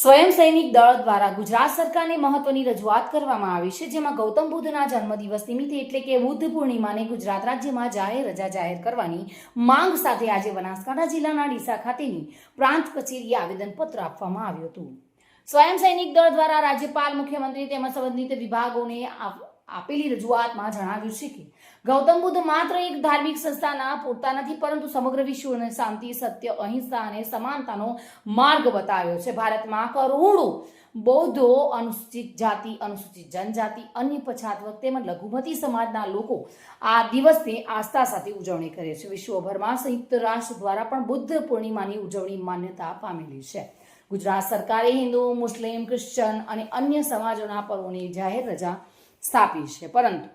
સ્વયં સૈનિક દળ દ્વારા ગુજરાત સરકારને મહત્વની રજૂઆત કરવામાં આવી છે, જેમાં ગૌતમ બુદ્ધના જન્મદિવસ નિમિત્તે એટલે કે બુદ્ધ પૂર્ણિમાને ગુજરાત રાજ્યમાં જાહેર રજા જાહેર કરવાની માંગ સાથે આજે બનાસકાંઠા જિલ્લાના ડીસા ખાતેની પ્રાંત કચેરીએ આવેદનપત્ર આપવામાં આવ્યું હતું. સ્વયં સૈનિક દળ દ્વારા રાજ્યપાલ, મુખ્યમંત્રી તેમજ સંબંધિત વિભાગોને આપેલી રજૂઆતમાં જણાવ્યું છે કે ગૌતમ બુદ્ધ માત્ર એક ધાર્મિક સંસ્થાના પૂરતા નથી, પરંતુ સમગ્ર વિશ્વને શાંતિ, સત્ય, અહિંસા અને સમાનતાનો માર્ગ બતાવ્યો છે. ભારતમાં કરોડો બૌદ્ધો અનુસૂચિત જાતિ, અનુસૂચિત જનજાતિ, અન્ય પછાત વર્ગ તેમજ લઘુમતી સમાજના લોકો આ દિવસની આસ્થા સાથે ઉજવણી કરે છે. વિશ્વભરમાં સંયુક્ત રાષ્ટ્ર દ્વારા પણ બુદ્ધ પૂર્ણિમાની ઉજવણી માન્યતા પામેલી છે. ગુજરાત સરકારે હિન્દુ, મુસ્લિમ, ક્રિશ્ચન અને અન્ય સમાજોના પર્વોની જાહેર રજા સ્થાપી છે. પરંતુ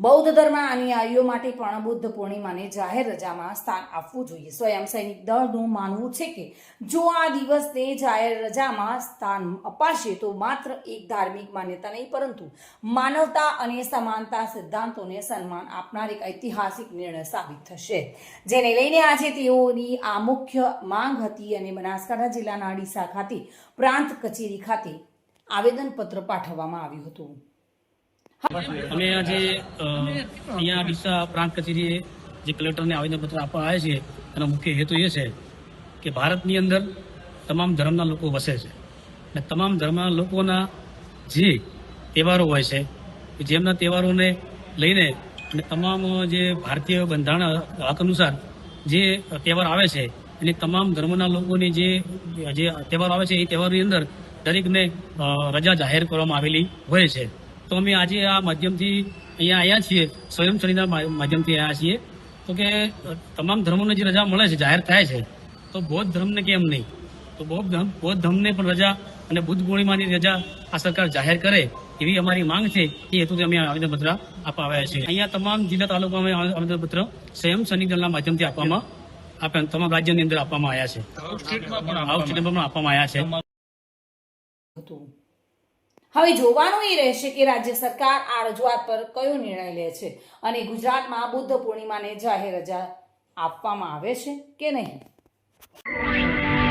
બૌદ્ધ ધર્મ અનુયાયીઓ માટે પણ બુદ્ધ પૂર્ણિમાને જાહેર રજામાં સ્થાન આપવું જોઈએ. સ્વયં સૈનિક દળનું માનવું છે કે જો આ દિવસને જાહેર રજામાં સ્થાન અપાશે તો માત્ર એક ધાર્મિક માન્યતા નહીં, પરંતુ માનવતા અને સમાનતા સિદ્ધાંતોને સન્માન આપનાર એક ઐતિહાસિક નિર્ણય સાબિત થશે. જેને લઈને આજે તેઓની આ મુખ્ય માંગ હતી અને બનાસકાંઠા જિલ્લાના ડીસા ખાતે પ્રાંત કચેરી ખાતે આવેદનપત્ર પાઠવવામાં આવ્યું હતું. અમે આજે અહીંયા ડીસા પ્રાંત કચેરીએ જે કલેક્ટરને આવેદનપત્ર આપવા આવ્યા છે એનો મુખ્ય હેતુ એ છે કે ભારતની અંદર તમામ ધર્મના લોકો વસે છે. અને તમામ ધર્મના લોકોના જે તહેવારો હોય છે જેમના તહેવારોને લઈને અને તમામ જે ભારતીય બંધારણ હક અનુસાર જે તહેવાર આવે છે, એની તમામ ધર્મના લોકોની જે જે તહેવારો આવે છે, એ તહેવારોની અંદર દરેકને રજા જાહેર કરવામાં આવેલી હોય છે. તો અમે આજે આ માધ્યમથી અહીંયા આવ્યા છીએ સ્વયં સનિના માધ્યમથી આવ્યા છીએ. તો કે તમામ ધર્મોને જે રજા મળે છે જાહેર થાય છે તો બૌદ્ધ ધર્મને કેમ નહીં? તો બૌદ્ધ ધર્મ બૌદ્ધ ધર્મને પણ રજા અને બુદ્ધ પૂર્ણિમાની રજા આ સરકાર જાહેર કરે એવી અમારી માંગ છે એ હેતુથી અમે આવેદનપત્ર આપવા આવ્યા છીએ. અહીંયા તમામ જિલ્લા તાલુકામાં આવેદનપત્ર સ્વયં સૈનિક દળના માધ્યમથી આપવામાં આપ્યા તમામ રાજ્યની અંદર આપવામાં આવ્યા છે. આઉટસ્ટેટમાં પણ આપવામાં આવ્યા છે. હવે જોવાનું એ રહેશે કે રાજ્ય સરકાર આ રજૂઆત પર કયો નિર્ણય લે છે અને ગુજરાતમાં બુદ્ધ પૂર્ણિમાને જાહેર રજા આપવામાં આવે છે કે નહીં?